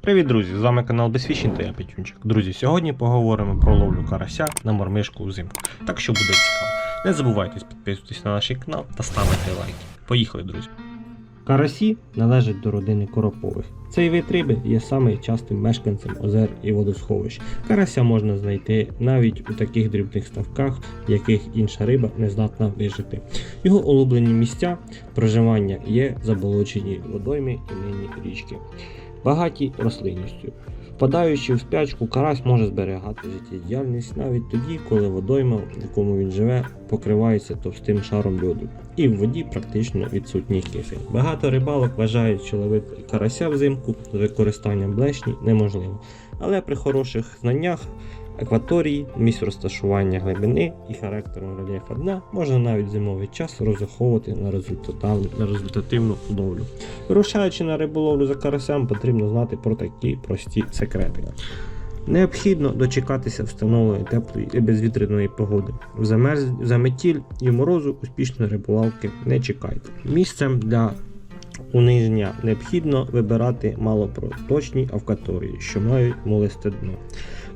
Привіт, друзі! З вами канал Безфішін та я Петюнчик. Друзі, сьогодні поговоримо про ловлю карася на мормишку взимку. Так що буде цікаво. Не забувайте підписуватись на наш канал та ставити лайки. Поїхали, друзі! Карасі належать до родини коропових. Цей вид риби є саме частим мешканцем озер і водосховищ. Карася можна знайти навіть у таких дрібних ставках, в яких інша риба не здатна вижити. Його улюблені місця проживання є заболочені водойми і нині річки багаті рослинністю. Впадаючи в спячку, карась може зберігати життєдіяльність навіть тоді, коли водойма, в якому він живе, покривається товстим шаром льоду, і в воді практично відсутній кисень. Багато рибалок вважають, що ловити карася взимку з використанням блешні неможливо, але при хороших знаннях акваторії, місць розташування глибини і характером рельєфа дна можна навіть зимовий час розраховувати на, на результативну ловлю. Вирушаючи на риболовлю за карасям, потрібно знати про такі прості секрети. Необхідно дочекатися встановленої теплої і безвітряної погоди. В замерз... заметіль і морозу успішної риболовки не чекайте. Місцем для униження необхідно вибирати малопроточні авкаторії, що мають молисте дно.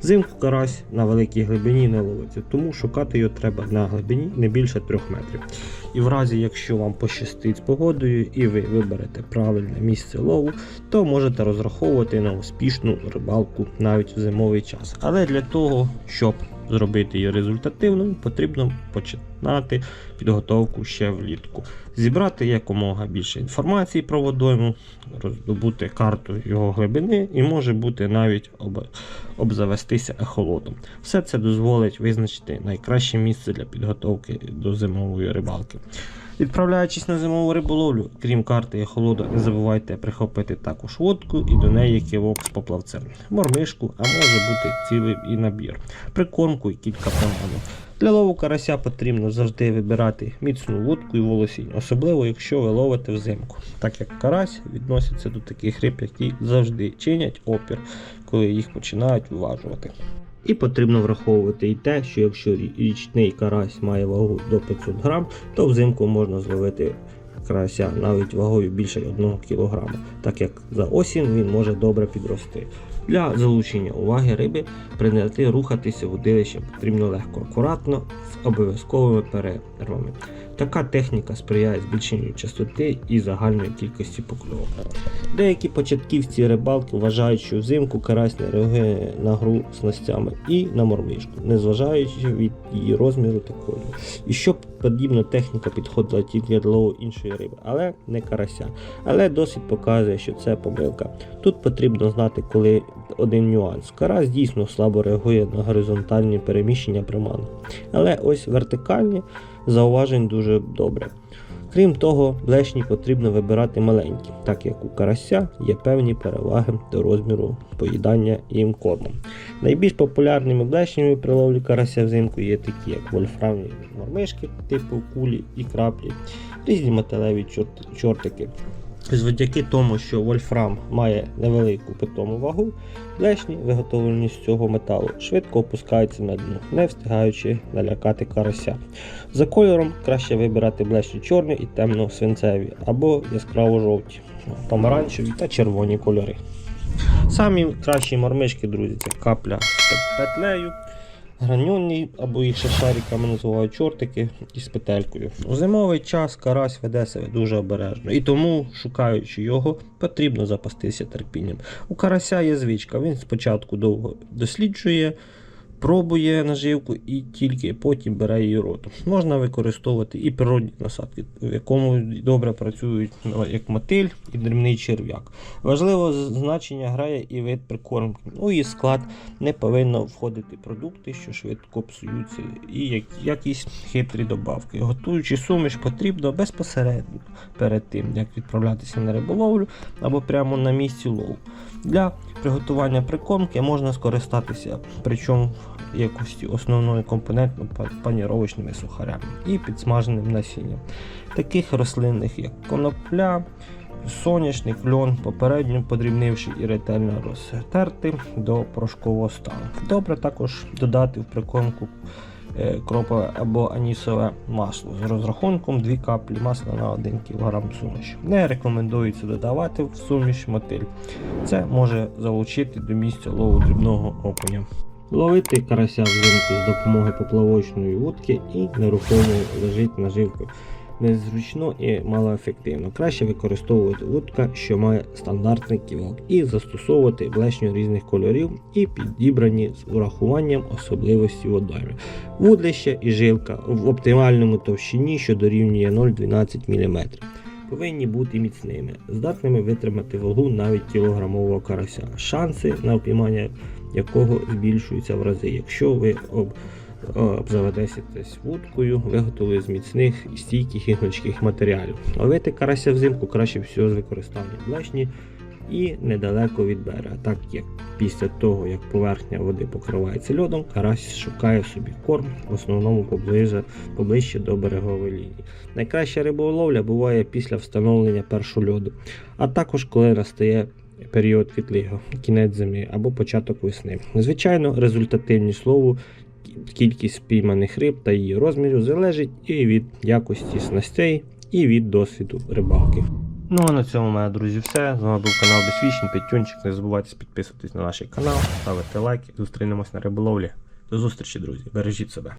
Взимку карась на великій глибині не ловиться, тому шукати його треба на глибині не більше 3 метрів. І в разі, якщо вам пощастить з погодою і ви виберете правильне місце лову, то можете розраховувати на успішну рибалку навіть в зимовий час. Але для того, щоб зробити її результативною, потрібно починати підготовку ще влітку. Зібрати якомога більше інформації про водойму, роздобути карту його глибини і може бути навіть об, обзавестися ехолотом. Все це дозволить визначити найкраще місце для підготовки до зимової рибалки. Відправляючись на зимову риболовлю, крім карти і холода, не забувайте прихопити також водку і до неї кивок з поплавцем, мормишку, а може бути цілий і набір, прикормку і кілька поманок. Для лову карася потрібно завжди вибирати міцну вудку і волосінь, особливо якщо ви ловите взимку, так як карась відноситься до таких риб, які завжди чинять опір, коли їх починають виважувати. І потрібно враховувати і те, що якщо річний карась має вагу до 500 грам, то взимку можна зловити карася навіть вагою більше 1 кг, так як за осінь він може добре підрости. Для залучення уваги риби прийняти рухатися водилищем потрібно легко, акуратно, з обов'язковими перервами. Така техніка сприяє збільшенню частоти і загальної кількості покльовок. Деякі початківці рибалки вважають, що взимку карась не реагує на гру снастями і на мормишку, незважаючи від її розміру та кольору. І щоб подібна техніка підходила тільки для лову іншої риби, але не карася. Але досвід показує, що це помилка. Тут потрібно знати, коли один нюанс. Карась дійсно слабо реагує на горизонтальні переміщення приманки. Але ось вертикальні зауважень дуже добре. Крім того, блешні потрібно вибирати маленькі, так як у карася є певні переваги до розміру поїдання їм кормом. Найбільш популярними блешнями при ловлі карася взимку є такі, як вольфрамні мормишки типу кулі і краплі, різні металеві чорт- Завдяки тому, що вольфрам має невелику питому вагу, блешні, виготовлені з цього металу, швидко опускаються на дно, не встигаючи налякати карася. За кольором краще вибирати блешні чорні і темно-свинцеві або яскраво жовті, помаранчеві та червоні кольори. Самі кращі мормишки, друзі, це капля з петлею, граньонні або їх ще шариками називають чортики із петелькою. У зимовий час карась веде себе дуже обережно, і тому, шукаючи його, потрібно запастися терпінням. У карася є звичка, він спочатку довго досліджує. Пробує наживку і тільки потім бере її ротом. Можна використовувати і природні насадки, в якому добре працюють ну, як мотиль і дрібний черв'як. Важливо значення грає і вид прикормки. У її склад не повинно входити продукти, що швидко псуються, і якісь хитрі добавки. Готуючи суміш, потрібно безпосередньо перед тим, як відправлятися на риболовлю або прямо на місці лову. Для приготування прикормки можна скористатися, причому якості основної компоненту па- паніровочними сухарями і підсмаженим насінням. Таких рослинних, як конопля, соняшник, льон, попередньо подрібнивши і ретельно розтерти до порошкового стану. Добре також додати в прикормку е, кропове або анісове масло з розрахунком 2 каплі масла на 1 кг суміші. Не рекомендується додавати в суміш мотиль. Це може залучити до місця лову дрібного окуня. Ловити карася взимку з допомогою поплавочної вудки і нерухомої лежить наживки. Незручно і малоефективно. Краще використовувати вудка, що має стандартний ківок, і застосовувати блешню різних кольорів і підібрані з урахуванням особливості водойми. Вудлище і жилка в оптимальному товщині, що дорівнює 0,12 мм. Повинні бути міцними, здатними витримати вагу навіть кілограмового карася. Шанси на опіймання якого збільшуються в рази, якщо ви об, обзаведетесь вудкою, виготовили з міцних і стійких і гнучких матеріалів. Ловити карася взимку краще всього з використанням блешні і недалеко від берега, так як після того, як поверхня води покривається льодом, карась шукає собі корм, в основному поближе, поближче до берегової лінії. Найкраща риболовля буває після встановлення першого льоду, а також коли настає період відлигу, кінець зими або початок весни. Звичайно, результативність лову, кількість спійманих риб та її розмірів залежить і від якості снастей, і від досвіду рибалки. Ну а на цьому, мене, друзі, все. З вами був канал Досвідчень, Петюнчик. Не забувайте підписуватись на наш канал, ставити лайки. Зустрінемось на риболовлі. До зустрічі, друзі. Бережіть себе.